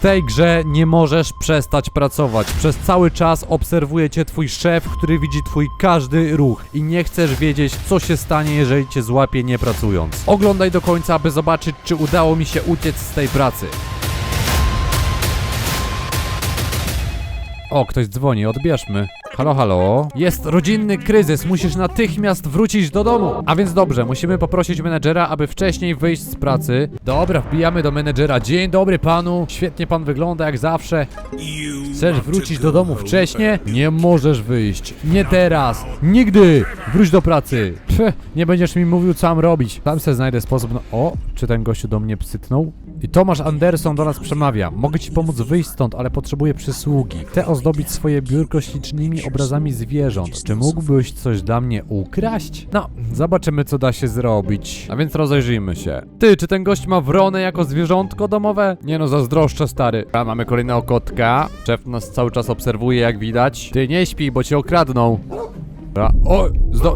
tej grze nie możesz przestać pracować. Przez cały czas obserwuje cię twój szef, który widzi twój każdy ruch i nie chcesz wiedzieć, co się stanie, jeżeli cię złapie nie pracując. Oglądaj do końca, aby zobaczyć, czy udało mi się uciec z tej pracy. O, ktoś dzwoni, odbierzmy. Halo, halo. Jest rodzinny kryzys, musisz natychmiast wrócić do domu. A więc dobrze, musimy poprosić menedżera, aby wcześniej wyjść z pracy. Dobra, wbijamy do menedżera. Dzień dobry panu. Świetnie pan wygląda jak zawsze. Chcesz wrócić do domu wcześniej? Nie możesz wyjść. Nie teraz. Nigdy. Wróć do pracy. Pff, nie będziesz mi mówił, co mam robić. Tam se znajdę sposób na... O, czy ten gościu do mnie psytnął? I Tomasz Anderson do nas przemawia. Mogę ci pomóc wyjść stąd, ale potrzebuję przysługi. Chcę ozdobić swoje biurko ślicznymi obrazami zwierząt. Czy mógłbyś coś dla mnie ukraść? No, zobaczymy, co da się zrobić. A więc rozejrzyjmy się. Ty, czy ten gość ma wronę jako zwierzątko domowe? Nie no, zazdroszczę, stary. A mamy kolejnego kotka. Szef nas cały czas obserwuje, jak widać. Ty, nie śpi, bo cię okradną. Dobra. O,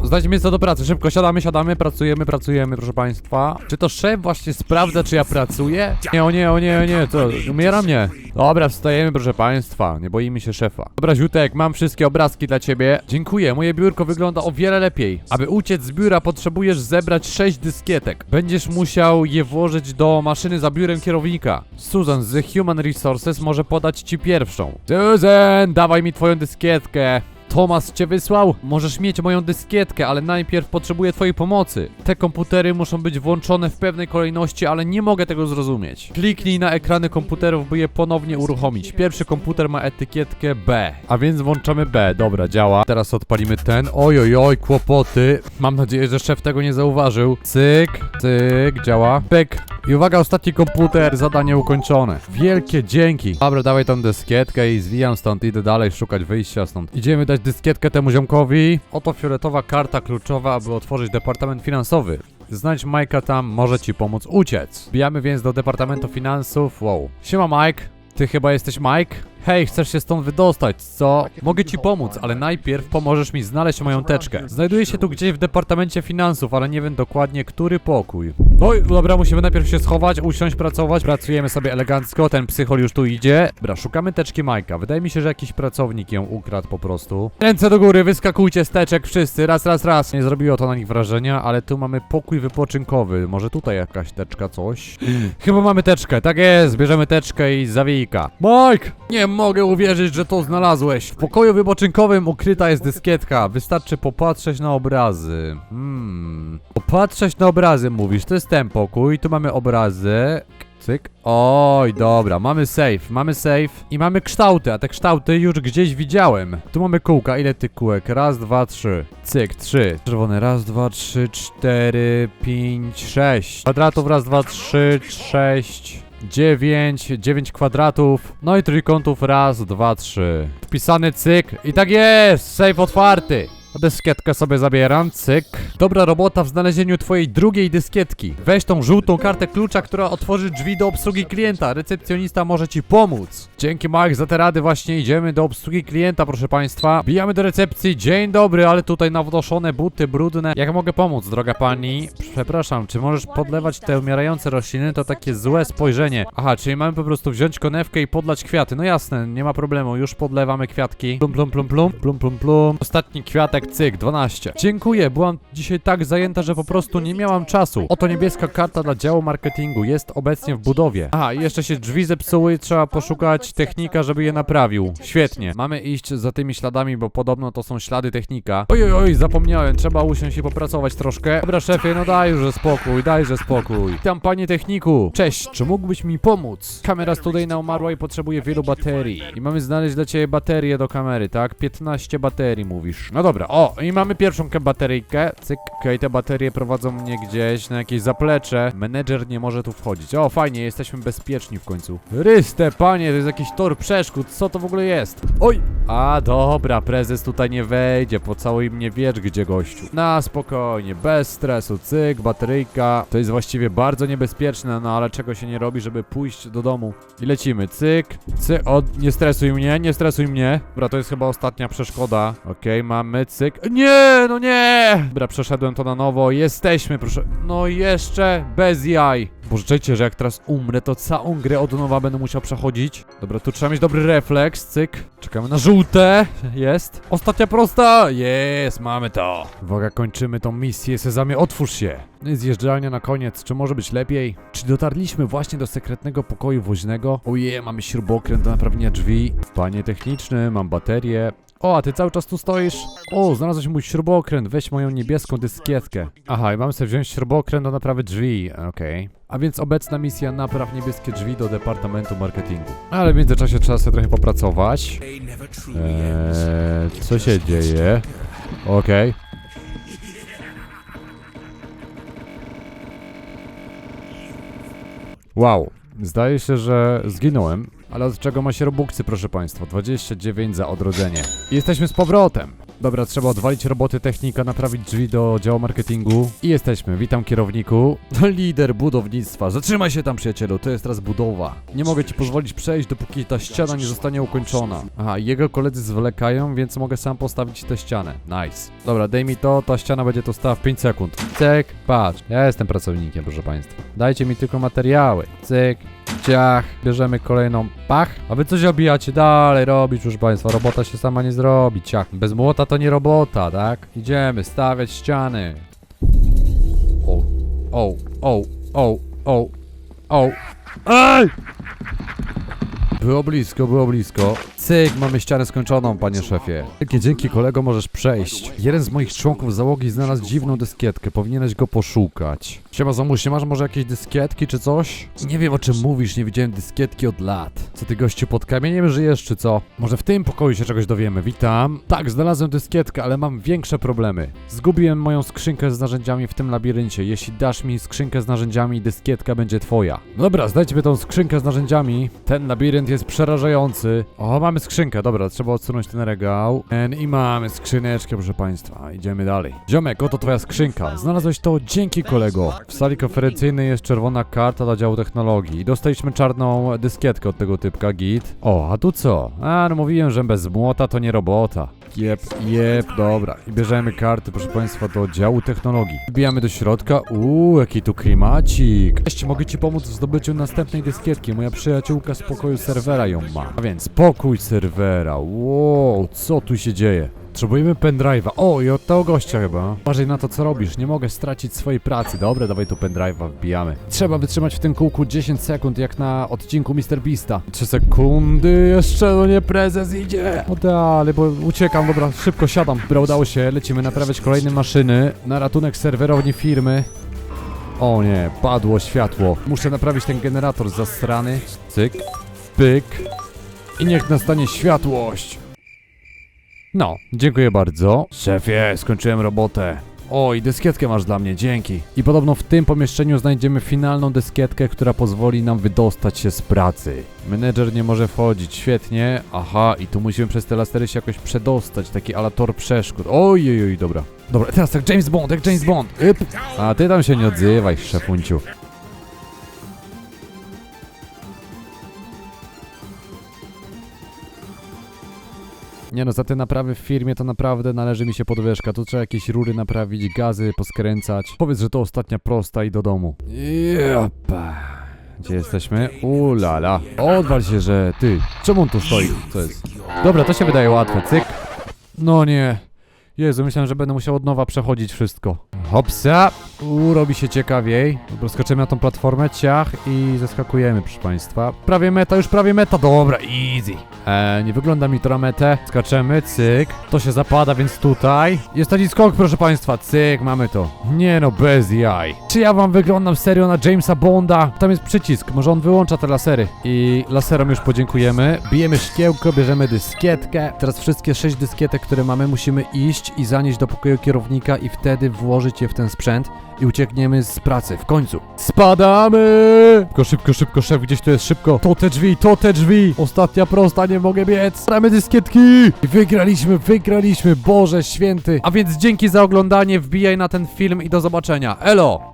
zdajcie miejsce do pracy, szybko siadamy, siadamy, pracujemy, pracujemy, proszę państwa. Czy to szef właśnie sprawdza, czy ja pracuję? Nie, o nie, o nie, o nie, to umieram, nie. Dobra, wstajemy, proszę państwa, nie boimy się szefa. Dobra, Ziutek, mam wszystkie obrazki dla ciebie. Dziękuję, moje biurko wygląda o wiele lepiej. Aby uciec z biura, potrzebujesz zebrać 6 dyskietek. Będziesz musiał je włożyć do maszyny za biurem kierownika. Susan z Human Resources może podać ci pierwszą. Susan, dawaj mi twoją dyskietkę. Tomas cię wysłał? Możesz mieć moją dyskietkę, ale najpierw potrzebuję twojej pomocy. Te komputery muszą być włączone w pewnej kolejności, ale nie mogę tego zrozumieć. Kliknij na ekrany komputerów, by je ponownie uruchomić. Pierwszy komputer ma etykietkę B, a więc włączamy B. Dobra, działa. Teraz odpalimy ten. Oj, oj, oj, kłopoty. Mam nadzieję, że szef tego nie zauważył. Cyk, cyk, działa. Pyk. I uwaga, ostatni komputer, zadanie ukończone. Wielkie dzięki. Dobra, dawaj tą dyskietkę i zwijam stąd, idę dalej szukać wyjścia stąd. Idziemy dać dyskietkę temu ziomkowi. Oto fioletowa karta kluczowa, aby otworzyć departament finansowy. Znajdź Majka tam, może ci pomóc uciec. Bijamy więc do Departamentu Finansów. Wow. Siema Mike. Ty chyba jesteś Mike? Hej, chcesz się stąd wydostać, co? Mogę ci pomóc, ale najpierw pomożesz mi znaleźć moją teczkę. Znajduję się tu gdzieś w Departamencie Finansów, ale nie wiem dokładnie, który pokój. Oj, dobra, musimy najpierw się schować, usiąść, pracować. Pracujemy sobie elegancko, ten psychol już tu idzie. Dobra, szukamy teczki Majka. Wydaje mi się, że jakiś pracownik ją ukradł po prostu. Ręce do góry, wyskakujcie z teczek wszyscy, raz, raz, raz. Nie zrobiło to na nich wrażenia, ale tu mamy pokój wypoczynkowy. Może tutaj jakaś teczka, coś? Chyba mamy teczkę, tak jest, bierzemy teczkę i zawijka. Mike! Nie mogę uwierzyć, że to znalazłeś. W pokoju wypoczynkowym ukryta jest dyskietka. Wystarczy popatrzeć na obrazy. Hmm. Popatrzeć na obrazy, mówisz. To jest ten pokój. Tu mamy obrazy. Cyk. Oj, dobra, mamy safe, mamy safe i mamy kształty, a te kształty już gdzieś widziałem. Tu mamy kółka, ile tych kółek? Raz, dwa, trzy. Cyk, trzy. Czerwone, raz, dwa, trzy, cztery, pięć, sześć. Kwadratów, raz, dwa, trzy, sześć. 9, 9 kwadratów, no i trójkątów raz, dwa, trzy. Wpisany cyk i tak jest, safe otwarty. Dyskietkę sobie zabieram, cyk. Dobra robota w znalezieniu twojej drugiej dyskietki. Weź tą żółtą kartę klucza, która otworzy drzwi do obsługi klienta. Recepcjonista może ci pomóc. Dzięki Mike za te rady właśnie idziemy do obsługi klienta, proszę państwa. Bijamy do recepcji. Dzień dobry, ale tutaj nawdoszone buty brudne. Jak mogę pomóc, droga pani? Przepraszam, czy możesz podlewać te umierające rośliny? To takie złe spojrzenie. Aha, czyli mamy po prostu wziąć konewkę i podlać kwiaty. No jasne, nie ma problemu. Już podlewamy kwiatki. Plum, plum, plum, plum, plum, plum, plum. Ostatni kwiatek, cyk, 12. Dziękuję, byłam dzisiaj tak zajęta, że po prostu nie miałam czasu. Oto niebieska karta dla działu marketingu. Jest obecnie w budowie. Aha, jeszcze się drzwi zepsuły. Trzeba poszukać technika, żeby je naprawił. Świetnie. Mamy iść za tymi śladami, bo podobno to są ślady technika. Oj, oj, oj, zapomniałem. Trzeba usiąść i popracować troszkę. Dobra, szefie, no dajże spokój, dajże spokój. Witam, panie techniku. Cześć, czy mógłbyś mi pomóc? Kamera studyjna umarła i potrzebuje wielu baterii. I mamy znaleźć dla ciebie baterię do kamery, tak? 15 baterii mówisz. No dobra, o, i mamy pierwszą bateryjkę. Cyk, okej, te baterie prowadzą mnie gdzieś na jakieś zaplecze. Menedżer nie może tu wchodzić. O, fajnie, jesteśmy bezpieczni w końcu. Ryste, panie, to jest jakiś tor przeszkód. Co to w ogóle jest? Oj! A, dobra, prezes tutaj nie wejdzie. Pocałuj mnie, wiesz gdzie, gościu. Na spokojnie, bez stresu. Cyk, bateryjka. To jest właściwie bardzo niebezpieczne, no ale czego się nie robi, żeby pójść do domu. I lecimy. Cyk, cyk. O, nie stresuj mnie, nie stresuj mnie. Dobra, to jest chyba ostatnia przeszkoda. Okej, mamy cyk. Nie, no nie! Dobra, przeszedłem to na nowo. Jesteśmy, proszę. No jeszcze bez jaj. Pożyczajcie, że jak teraz umrę, to całą grę od nowa będę musiał przechodzić. Dobra, tu trzeba mieć dobry refleks, cyk. Czekamy na żółte. Jest. Ostatnia prosta. Jest, mamy to. Uwaga, kończymy tą misję. Sezamie, otwórz się. No i zjeżdżalnia na koniec. Czy może być lepiej? Czy dotarliśmy właśnie do sekretnego pokoju woźnego? Oje, mamy śrubokręt do naprawienia drzwi. Panie techniczny, mam baterię. O, a ty cały czas tu stoisz? O, znalazłeś mój śrubokręt, weź moją niebieską dyskietkę. Aha, i mam sobie wziąć śrubokręt do naprawy drzwi, okej. A więc obecna misja napraw niebieskie drzwi do Departamentu Marketingu. Ale w międzyczasie trzeba sobie trochę popracować. Eee, co się dzieje? Okej. Wow, zdaje się, że zginąłem. Ale od czego ma się robuxy, proszę państwa? 29 za odrodzenie. I jesteśmy z powrotem. Dobra, trzeba odwalić roboty technika, naprawić drzwi do działu marketingu. I jesteśmy. Witam kierowniku. Lider budownictwa. Zatrzymaj się tam, przyjacielu. To jest teraz budowa. Nie mogę ci pozwolić przejść, dopóki ta ściana nie zostanie ukończona. Aha, jego koledzy zwlekają, więc mogę sam postawić tę ścianę. Nice. Dobra, daj mi to, ta ściana będzie to stała w 5 sekund. Cyk, patrz. Ja jestem pracownikiem, proszę państwa. Dajcie mi tylko materiały. Cyk, ciach. Bierzemy kolejną pach. A wy coś obijacie dalej robić, proszę państwa. Robota się sama nie zrobi, ciach. Bez młota to nie robota, tak? Idziemy, stawiać ściany. O, o, o, o, o, o. Ej! Było blisko, było blisko. Cyk, mamy ścianę skończoną, panie szefie. Dzięki, dzięki kolego, możesz przejść. Jeden z moich członków załogi znalazł dziwną dyskietkę, powinieneś go poszukać. Siema zamuś, nie masz może jakieś dyskietki czy coś? Nie wiem o czym mówisz, nie widziałem dyskietki od lat. Co ty gościu pod kamieniem żyjesz czy co? Może w tym pokoju się czegoś dowiemy, witam. Tak, znalazłem dyskietkę, ale mam większe problemy. Zgubiłem moją skrzynkę z narzędziami w tym labiryncie. Jeśli dasz mi skrzynkę z narzędziami, dyskietka będzie twoja. Dobra, znajdź mi tą skrzynkę z narzędziami. Ten labirynt jest przerażający. O, mamy skrzynkę, dobra, trzeba odsunąć ten regał. En, I mamy skrzyneczkę, proszę państwa. Idziemy dalej. Ziomek, oto twoja skrzynka. Znalazłeś to dzięki kolego. W sali konferencyjnej jest czerwona karta dla działu technologii. Dostaliśmy czarną dyskietkę od tego typka, git. O, a tu co? A, no mówiłem, że bez młota to nie robota. Jep, jep, dobra. I bierzemy karty, proszę państwa, do działu technologii. Wbijamy do środka. Uuu, jaki tu klimacik. Cześć, mogę ci pomóc w zdobyciu następnej dyskietki. Moja przyjaciółka z pokoju serwera ją ma. A więc pokój serwera. Wow, co tu się dzieje? Potrzebujemy pendrive'a. O, i od tego gościa chyba. Uważaj na to, co robisz. Nie mogę stracić swojej pracy. Dobra, dawaj tu pendrive'a, wbijamy. Trzeba wytrzymać w tym kółku 10 sekund, jak na odcinku Mr. Beasta. 3 sekundy, jeszcze no nie prezes idzie. O dalej, bo uciekam, dobra, szybko siadam. Dobra, udało się, lecimy naprawiać kolejne maszyny na ratunek serwerowni firmy. O nie, padło światło. Muszę naprawić ten generator zastrany. Cyk, pyk. I niech nastanie światłość. No, dziękuję bardzo. Szefie, skończyłem robotę. O, i dyskietkę masz dla mnie, dzięki. I podobno w tym pomieszczeniu znajdziemy finalną dyskietkę, która pozwoli nam wydostać się z pracy. Menedżer nie może wchodzić, świetnie. Aha, i tu musimy przez te lasery się jakoś przedostać, taki alator przeszkód. Ojej, oj, dobra. Dobra, teraz jak James Bond, jak James Bond. Yp. A ty tam się nie odzywaj, szefunciu. Nie no, za te naprawy w firmie to naprawdę należy mi się podwyżka. Tu trzeba jakieś rury naprawić, gazy poskręcać. Powiedz, że to ostatnia prosta i do domu. Jopa. Gdzie jesteśmy? Ulala. Odwal się, że ty. Czemu on tu stoi? Co jest? Dobra, to się wydaje łatwe. Cyk. No nie. Jezu, myślałem, że będę musiał od nowa przechodzić wszystko. Hopsa! Uuu, robi się ciekawiej. Dobra, skoczymy na tą platformę, ciach i zeskakujemy, proszę państwa. Prawie meta, już prawie meta, dobra, easy. Eee, nie wygląda mi to na metę. Skaczemy, cyk. To się zapada, więc tutaj. Jest taki skok, proszę państwa, cyk, mamy to. Nie no, bez jaj. Czy ja wam wyglądam serio na Jamesa Bonda? Tam jest przycisk, może on wyłącza te lasery. I laserom już podziękujemy. Bijemy szkiełko, bierzemy dyskietkę. Teraz wszystkie sześć dyskietek, które mamy, musimy iść i zanieść do pokoju kierownika i wtedy włożyć je w ten sprzęt i uciekniemy z pracy. W końcu. Spadamy! Szybko, szybko, szybko, szef, gdzieś tu jest szybko. To te drzwi, to te drzwi! Ostatnia prosta, nie mogę biec. Bramy dyskietki! I wygraliśmy, wygraliśmy, Boże święty. A więc dzięki za oglądanie, wbijaj na ten film i do zobaczenia. Elo!